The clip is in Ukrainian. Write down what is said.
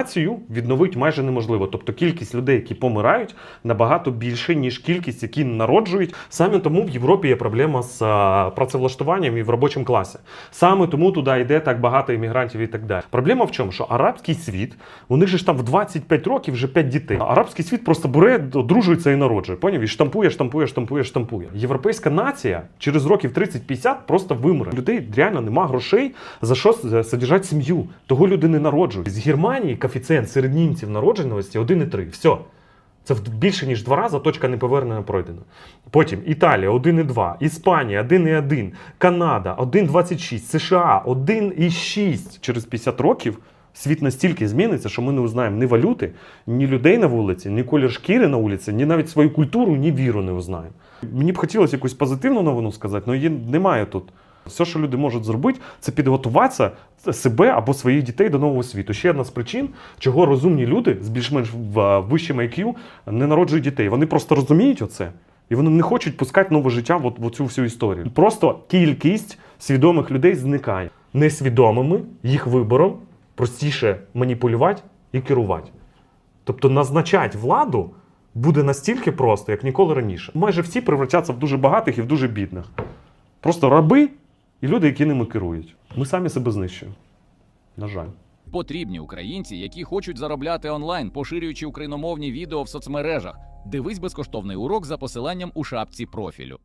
націю відновити майже неможливо. Тобто кількість людей, які помирають, набагато більше, ніж кількість, які народжують. Саме тому в Європі є проблема з працевлаштуванням і в робочому класі. Саме тому туди йде так багато іммігрантів і так далі. Проблема в чому? Що арабський світ, у них же ж там в 25 років вже 5 дітей. Арабський світ просто бере, одружується і народжує. Поняв? І штампує, штампує, штампує, штампує. Європейська нація через років 30-50 просто вимре. Людей реально нема грошей за що содержати сім'ю. Того люди не народжують. З Германії коефіцієнт серед німців народженості 1,3. Все. Це більше ніж два рази точка неповернення пройдена. Потім Італія 1,2, Іспанія 1,1, Канада 1,26, США 1,6. Через 50 років світ настільки зміниться, що ми не узнаємо ні валюти, ні людей на вулиці, ні колір шкіри на вулиці, ні навіть свою культуру, ні віру не узнаємо. Мені б хотілося якусь позитивну новину сказати, але її немає тут. Все, що люди можуть зробити, це підготуватися себе або своїх дітей до нового світу. Ще одна з причин, чого розумні люди з більш-менш вищим IQ не народжують дітей. Вони просто розуміють оце. І вони не хочуть пускати нове життя в, в цю всю історію. Просто кількість свідомих людей зникає. Несвідомими їх вибором простіше маніпулювати і керувати. Тобто назначати владу буде настільки просто, як ніколи раніше. Майже всі превратяться в дуже багатих і в дуже бідних. Просто раби і люди, які ними керують. Ми самі себе знищуємо. На жаль. Потрібні українці, які хочуть заробляти онлайн, поширюючи україномовні відео в соцмережах. Дивись безкоштовний урок за посиланням у шапці профілю.